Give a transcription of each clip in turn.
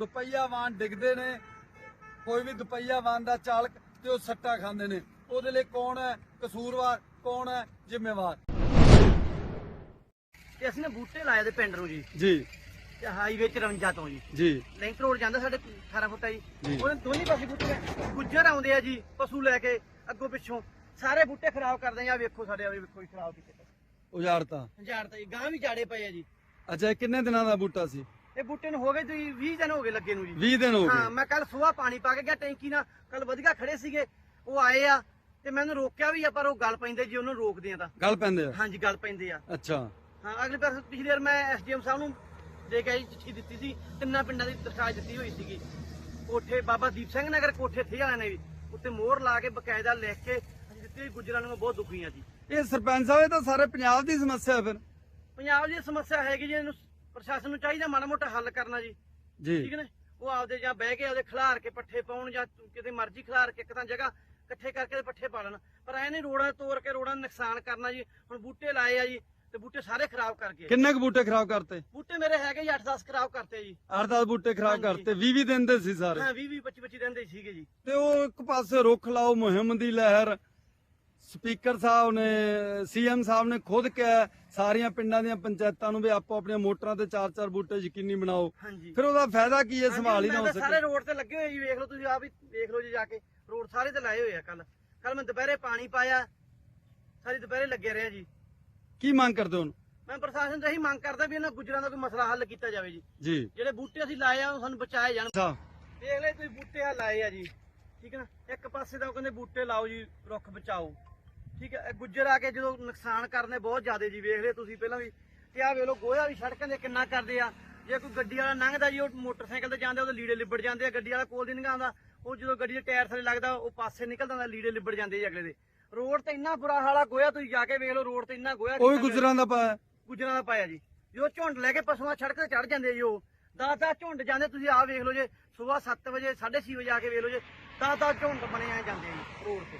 ਦੁਪਹੀਆ ਵਾਹਨ ਡਿੱਗਦੇ ਨੇ ਕੋਈ ਵੀ ਦੁਪਹੀਆ ਵਾਹਨ ਦਾ ਚਾਲਕ ਤੇ ਉਹ ਸੱਟਾ ਖਾਂਦੇ ਨੇ। ਉਹਦੇ ਲਈ ਕੌਣ ਹੈ? ਕਸੂਰਵਾਰ ਕੌਣ ਹੈ? ਜ਼ਿੰਮੇਵਾਰ। ਤੇ ਅਸੀਂ ਨੇ ਬੂਟੇ ਲਾਏ ਦੇ ਪਿੰਡ ਨੂੰ ਜੀ। ਜੀ। ਤੇ ਹਾਈਵੇ 54 ਤੋਂ ਜੀ। ਜੀ। ਲਿੰਕ ਰੋਡ ਜਾਂਦਾ ਸਾਡੇ 18 ਫੁੱਟ ਆ ਜੀ। ਉਹਦੇ ਦੋਨੀ ਪਾਸੇ ਬੂਟੇ ਨੇ। ਗੁੱਜਰ ਆਉਂਦੇ ਆ ਜੀ ਪਸ਼ੂ ਲੈ ਕੇ ਅੱਗੋਂ ਪਿੱਛੋਂ। ਸਾਰੇ ਬੂਟੇ ਖਰਾਬ ਕਰਦੇ ਆ ਆਹ ਵੇਖੋ ਸਾਡੇ ਆ ਵੇਖੋ ਜੀ ਖਰਾਬ ਕੀਤੇ ਉਜਾੜਤਾ। ਹਜ਼ਾਰ ਤਾਂ ਜੀ ਗਾਂ ਵੀ ਜਾੜੇ ਪਏ ਆ ਜੀ। ਅੱਛਾ ਇਹ ਕਿੰਨੇ ਦਿਨਾਂ ਦਾ ਬੂਟਾ ਸੀ? ਇਹ ਬੂਟੇ ਨੂੰ ਹੋ ਗਏ ਤੁਸੀਂ 20 ਦਿਨ ਹੋ ਗਏ ਲੱਗੇ ਨੂੰ ਜੀ। 20 ਦਿਨ ਹੋ ਹਾਂ ਗਏ ਮੈਂ ਕੱਲ ਸੁਬਾਹ ਪਾਣੀ ਪਾ ਕੇ ਗਿਆ ਟੈਂਕੀ ਨਾਲ। ਕੱਲ ਵਧੀਆ ਖੜੇ ਸੀਗੇ ਉਹ ਆਏ ਆ ਤੇ ਮੈਨੂੰ ਰੋਕਿਆ ਵੀ ਆ ਪਰ ਉਹ ਗੱਲ ਪੈਂਦੇ ਜੀ ਉਹਨੂੰ ਰੋਕਦੇ ਆ ਤਾਂ। ਗੱਲ ਪੈਂਦੇ ਆ? ਹਾਂਜੀ ਗੱਲ ਪੈਂਦੇ ਆ। ਅੱਛਾ। ਹਾਂ ਅਗਲੇ ਪਾਸੇ ਪਿਛਲੀ ਵਾਰ ਮੈਂ ਐਸਡੀਐਮ ਸਾਹਿਬ ਨੂੰ ਦੇ ਕੇ ਆਈ ਚਿੱਠੀ ਦਿੱਤੀ ਸੀ ਤਿੰਨਾਂ ਪਿੰਡਾਂ ਦੀ ਦਰਖਾਸਤ ਦਿੱਤੀ ਹੋਈ ਸੀਗੀ। ਕੋਠੇ ਬਾਬਾ ਦੀਪ ਸਿੰਘ ਨਗਰ ਕੋਠੇ ਥੇ ਵਾਲਿਆਂ ਨੇ ਵੀ ਉੱਤੇ ਮੋਹਰ ਲਾ ਕੇ ਬਕਾਇਦਾ ਲਿਖ ਕੇ ਅਸੀਂ ਦਿੱਤੀ ਹੋਈ ਗੁੱਜਰਾਂ ਨੂੰ ਮੈਂ ਬਹੁਤ ਦੁਖੀ ਆ ਜੀ। ਇਹ ਸਰਪੰਚ ਸਾਹਿਬ ਇਹ ਤਾਂ ਸਾਰੇ ਪੰਜਾਬ ਦੀ ਸਮੱਸਿਆ ਹੈ ਫਿਰ। ਪੰਜਾਬ ਦੀ ਸਮੱਸਿਆ ਹੈਗੀ ਜੀ ਇਹਨੂੰ ਪ੍ਰਸ਼ਾਸਨ ਨੂੰ ਚਾਹੀਦਾ ਮਾੜਾ ਮੋਟਾ ਹੱਲ ਕਰਨਾ ਜੀ। ਠੀਕ ਜੀ ਨੇ? ਉਹ ਆਪਦੇ ਜਾਂ ਬਹਿ ਕੇ ਉਹਦੇ ਖਿਲਾਰ ਕੇ ਪੱਠੇ ਪਾਉਣ ਜਾਂ ਕਿਤੇ ਮਰਜ਼ੀ ਖਿਲਾਰ ਕੇ ਇੱਕ ਤਾਂ ਜਗ੍ਹਾ ਇਕੱਠੇ ਕਰਕੇ ਤੇ ਪੱਠੇ ਪਾ ਲੈਣ। ਪਰ ਐ ਨਹੀਂ ਰੋੜਾਂ ਤੋੜ ਕੇ ਰੋੜਾਂ ਨੂੰ ਨੁਕਸਾਨ ਕਰਨਾ ਜੀ। ਹੁਣ ਬੂਟੇ ਲਾਏ ਆ ਜੀ ਤੇ ਬੂਟੇ ਸਾਰੇ ਖਰਾਬ ਕਰ ਗਏ। ਕਿੰਨੇ ਕੁ ਬੂਟੇ ਖਰਾਬ ਕਰਤੇ? ਬੂਟੇ ਮੇਰੇ ਹੈਗੇ ਜੀ 8-10 ਖਰਾਬ ਕਰਤੇ ਜੀ। 8-10 ਬੂਟੇ ਖਰਾਬ ਹਾਂਜੀ। ਕਰਤੇ 20-20 ਦਿਨ ਦੇ ਸੀ ਸਾਰੇ। ਹਾਂ 20-20 25-25 ਦਿਨ ਦੇ ਹੀ ਸੀਗੇ ਜੀ। ਤੇ ਉਹ ਇੱਕ ਪਾਸੇ ਰੁੱਖ ਲਾਓ ਮੁਹਿੰਮ ਦੀ ਲਹਿਰ ਸਪੀਕਰ ਸਾਹਿਬ ਨੇ ਸੀਐਮ ਸਾਹਿਬ ਨੇ ਖੁਦ ਕਿਹਾ ਸਾਰੀਆਂ ਪਿੰਡਾਂ ਦੀਆਂ ਪੰਚਾਇਤਾਂ ਨੂੰ ਵੀ ਆਪੋ ਆਪਣੀਆਂ ਮੋਟਰਾਂ ਤੇ ਚਾਰ ਚਾਰ ਬੂਟੇ ਯਕੀਨੀ ਬਣਾਓ। ਹਾਂਜੀ। ਫਿਰ ਉਹਦਾ ਫਾਇਦਾ ਕੀ ਹੈ ਸੰਭਾਲ ਹੀ ਨਾ ਹੋ ਸਾਰੇ ਸਕੇ। ਰੋਡ ਤੇ ਲੱਗੇ ਹੋਏ ਜੀ ਵੇਖ ਲਓ ਤੁਸੀਂ ਆਪ ਹੀ ਵੇਖ ਲਓ ਜੀ ਜਾ ਕੇ। ਰੋਡ ਸਾਰੇ ਤੇ ਲਾਏ ਹੋਏ ਆ ਕੱਲ ਕੱਲ ਮੈਂ ਦੁਪਹਿਰੇ ਪਾਣੀ ਪਾਇਆ। ਸਾਰੀ ਦੁਪਹਿਰੇ ਲੱਗੇ ਰਿਹਾ ਜੀ। ਕੀ ਮੰਗ ਕਰਦੇ ਹੋ ਹੁਣ? ਮੈਂ ਪ੍ਰਸ਼ਾਸਨ ਤੋਂ ਇਹੀ ਮੰਗ ਕਰਦਾ ਵੀ ਇਹਨਾਂ ਗੁੱਜਰਾਂ ਦਾ ਕੋਈ ਮਸਲਾ ਹੱਲ ਕੀਤਾ ਜਾਵੇ ਜੀ। ਜੀ। ਜਿਹੜੇ ਬੂਟੇ ਅਸੀਂ ਲਾਏ ਆ ਉਹ ਸਾਨੂੰ ਬਚਾਏ ਜਾਣ। ਅੱਛਾ। ਦੇਖ ਲੈ ਤੁਸੀਂ ਬੂਟੇ ਆ ਲਾਏ ਆ ਜੀ। ਠੀਕ ਹੈ ਨਾ? ਇੱਕ ਪਾਸੇ ਤਾਂ ਉਹ ਕਹਿੰਦੇ ਬੂਟੇ ਲਾਓ ਜੀ ਰੁੱਖ ਬਚਾਓ। ਠੀਕ ਹੈ ਇਹ ਗੁੱਜਰ ਆ ਕੇ ਜਦੋਂ ਨੁਕਸਾਨ ਕਰਨੇ ਬਹੁਤ ਜ਼ਿਆਦੇ ਜੀ ਵੇਖ ਲੈ ਤੁਸੀਂ ਪਹਿਲਾਂ ਵੀ। ਤੇ ਆ ਵੇਖ ਲਓ ਗੋਹਾ ਵੀ ਸੜਕਾਂ ਦੇ ਕਿੰਨਾ ਕਰਦੇ ਆ। ਜੇ ਕੋਈ ਗੱਡੀ ਵਾਲਾ ਲੰਘਦਾ ਜੀ ਉਹ ਮੋਟਰਸਾਈਕਲ ਤੇ ਜਾਂਦੇ ਉਹਦੇ ਲੀੜੇ ਲਿਬੜ ਜਾਂਦੇ ਆ ਗੱਡੀ ਵਾਲਾ ਕੋਲ ਦੀ ਲੰਘਾਉਂਦਾ। ਉਹ ਜਦੋਂ ਗੱਡੀ ਦੇ ਟਾਇਰ ਥੱਲੇ ਲੱਗਦਾ ਉਹ ਪਾਸੇ ਨਿਕਲਦਾ ਹੁੰਦਾ ਲੀੜੇ ਲਿਬੜ ਜਾਂਦੇ ਜੀ ਅਗਲੇ ਦੇ। ਰੋਡ ਤੇ ਇੰਨਾ ਬੁਰਾ ਹਾਲ ਆ ਗੋਹਾ ਤੁਸੀਂ ਜਾ ਕੇ ਵੇਖ ਲਓ ਰੋਡ ਤੇ ਇੰਨਾ ਗੋਹਾ ਉਹ ਵੀ। ਗੁਜਰਾਂ ਦਾ ਪਾਇਆ। ਗੁਜਰਾਂ ਦਾ ਪਾਇਆ ਜੀ। ਜੋ ਝੁੰਡ ਲੈ ਕੇ ਪਸ਼ੂਆਂ ਸੜਕ ਤੇ ਚੜ ਜਾਂਦੇ ਜੀ ਉਹ ਦਸ ਦਸ ਝੁੰਡ ਜਾਂਦੇ ਤੁਸੀਂ ਆਹ ਵੇਖ ਲਓ ਜੇ ਸਵੇਰ 7 ਵਜੇ 6:30 ਵਜੇ ਆ ਕੇ ਵੇਖ ਲਓ ਜੇ ਦਸ ਦਸ ਝੁੰਡ ਬਣੇ ਆ ਜਾਂਦੇ ਜੀ ਰੋਡ ਤੇ।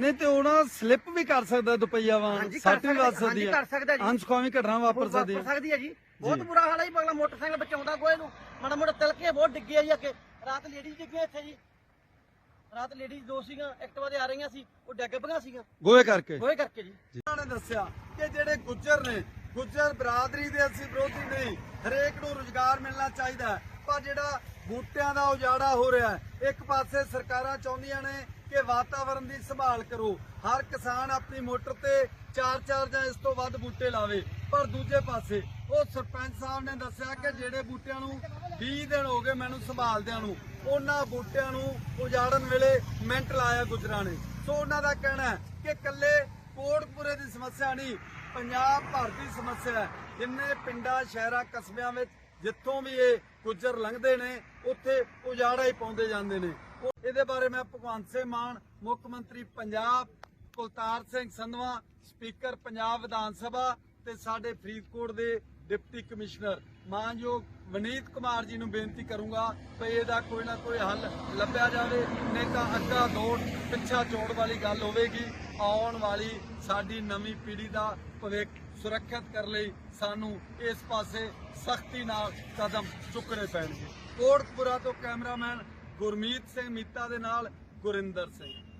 ਨਹੀਂ ਤੇ ਉਹਨਾਂ ਸਲਿੱਪ ਵੀ ਕਰ ਸਕਦਾ ਦੁਪਈਆ ਵਾਂ ਹਾਂਜੀ, ਕਰ ਸੱਟ ਵੀ ਵੱਜ ਸਕਦਾ, ਸਕਦੀ ਹਾਂਜੀ, ਕਰ ਸਕਦਾ ਹੈ ਜੀ। ਅਨਸਖਾਵੀ ਘਟਨਾ ਵਾਪਰ ਸਕਦੀ ਵਾਪਰ ਹੈ। ਸਕਦੀ ਹੈ ਜੀ। ਬਹੁਤ। ਬੁਰਾ ਹਾਲ ਹੈ ਜੀ ਬਗਲਾ ਮੋਟਰਸਾਈਕਲ ਬਚਾਉਂਦਾ ਗੋਏ ਨੂੰ। ਮਾੜਾ ਮੋਟਾ ਤਿਲਕੇ ਬਹੁਤ ਡਿੱਗੇ ਆ ਜੀ ਅੱਗੇ। ਰਾਤ ਲੇਡੀਜ਼ ਡਿੱਗੀਆਂ ਇੱਥੇ ਜੀ। ਰਾਤ ਲੇਡੀਜ਼ ਦੋ ਸੀਗੀਆਂ ਐਕਟਿਵਾ ਤੇ ਆ ਰਹੀਆਂ ਸੀ ਉਹ ਡਿੱਗ ਪਈਆਂ ਸੀਗੀਆਂ। ਗੋਏ ਕਰਕੇ। ਗੋਏ ਕਰਕੇ ਜੀ। ਉਹਨਾਂ ਨੇ ਦੱਸਿਆ ਕਿ ਜਿਹੜੇ ਗੁੱਜਰ ਨੇ ਗੁੱਜਰ ਬਰਾਦਰੀ ਦੇ ਅਸੀਂ ਵਿਰੋਧੀ ਨਹੀਂ ਹਰੇਕ ਨੂੰ ਰੁਜ਼ਗਾਰ ਮਿਲਣਾ ਚਾਹੀਦਾ ਹੈ। ਪਰ ਜਿਹੜਾ ਬੂਟਿਆਂ ਦਾ ਉਜਾੜਾ ਹੋ ਰਿਹਾ ਹੈ ਇੱਕ ਪਾਸੇ ਸਰਕਾਰਾਂ ਚਾਹੁੰਦੀਆਂ ਨੇ ਕਿ ਵਾਤਾਵਰਣ ਦੀ ਸੰਭਾਲ ਕਰੋ। ਹਰ ਕਿਸਾਨ ਆਪਣੀ ਮੋਟਰ ਤੇ ਚਾਰ ਚਾਰ ਜਾਂ ਇਸ ਤੋਂ ਵੱਧ ਬੂਟੇ ਲਾਵੇ। ਪਰ ਦੂਜੇ ਪਾਸੇ, ਉਹ ਸਰਪੰਚ ਸਾਹਿਬ ਨੇ ਦੱਸਿਆ ਕਿ ਜਿਹੜੇ ਬੂਟਿਆਂ ਨੂੰ 20 ਦਿਨ ਹੋ ਗਏ ਮੈਨੂੰ ਸੰਭਾਲਦਿਆਂ ਨੂੰ, ਉਹਨਾਂ ਬੂਟਿਆਂ ਨੂੰ ਉਜਾੜਨ ਵੇਲੇ ਮਿੰਟ ਲਾਇਆ ਗੁਜਰਾਂ ਨੇ। ਸੋ ਉਹਨਾਂ ਦਾ ਕਹਿਣਾ ਹੈ ਕਿ ਕੱਲੇ ਕੋਟਪੁਰੇ ਦੀ ਸਮੱਸਿਆ ਨਹੀਂ, ਪੰਜਾਬ ਭਰ ਦੀ ਸਮੱਸਿਆ ਹੈ। ਜਿੰਨੇ ਪਿੰਡਾਂ, ਸ਼ਹਿਰਾਂ, ਕਸਬਿਆਂ ਵਿੱਚ ਜਿੱਥੋਂ ਵੀ ਇਹ ਗੁੱਜਰ ਲੰਘਦੇ ਨੇ, ਉੱਥੇ ਉਜਾੜਾ ਹੀ ਪਾਉਂਦੇ ਜਾਂਦੇ ਨੇ। ਇਹਦੇ ਬਾਰੇ ਮੈਂ ਭਗਵੰਤ ਸਿੰਘ ਮਾਨ, ਮੁੱਖ ਮੰਤਰੀ ਪੰਜਾਬ, ਕੁਲਤਾਰ ਸਿੰਘ ਸੰਧਵਾ, ਸਪੀਕਰ ਪੰਜਾਬ ਵਿਧਾਨ ਸਭਾ ਤੇ ਸਾਡੇ ਫਰੀਦਕੋਟ ਦੇ ਡਿਪਟੀ ਕਮਿਸ਼ਨਰ। ਮਾਨਯੋਗ ਵਨੀਤ ਕੁਮਾਰ ਜੀ ਨੂੰ ਬੇਨਤੀ ਕਰੂੰਗਾ ਕਿ ਇਹਦਾ ਕੋਈ ਨਾ ਕੋਈ ਹੱਲ ਲੱਭਿਆ ਜਾਵੇ, ਨਹੀਂ ਤਾਂ ਅੱਗਾ ਦੌੜ ਪਿੱਛਾ ਜੋੜ ਵਾਲੀ ਗੱਲ ਹੋਵੇਗੀ। ਆਉਣ ਵਾਲੀ ਸਾਡੀ ਨਵੀਂ ਪੀੜ੍ਹੀ ਦਾ ਭਵਿੱਖ ਸੁਰੱਖਿਅਤ ਕਰਨ ਲਈ ਸਾਨੂੰ ਇਸ ਪਾਸੇ ਸਖਤੀ ਨਾਲ ਕਦਮ ਚੁੱਕਣੇ ਪੈਣਗੇ। ਕੋਟਪੁਰਾ ਤੋਂ ਕੈਮਰਾਮੈਨ ਗੁਰਮੀਤ ਸਿੰਘ ਮੀਤਾ ਦੇ ਨਾਲ ਗੁਰਿੰਦਰ ਸਿੰਘ।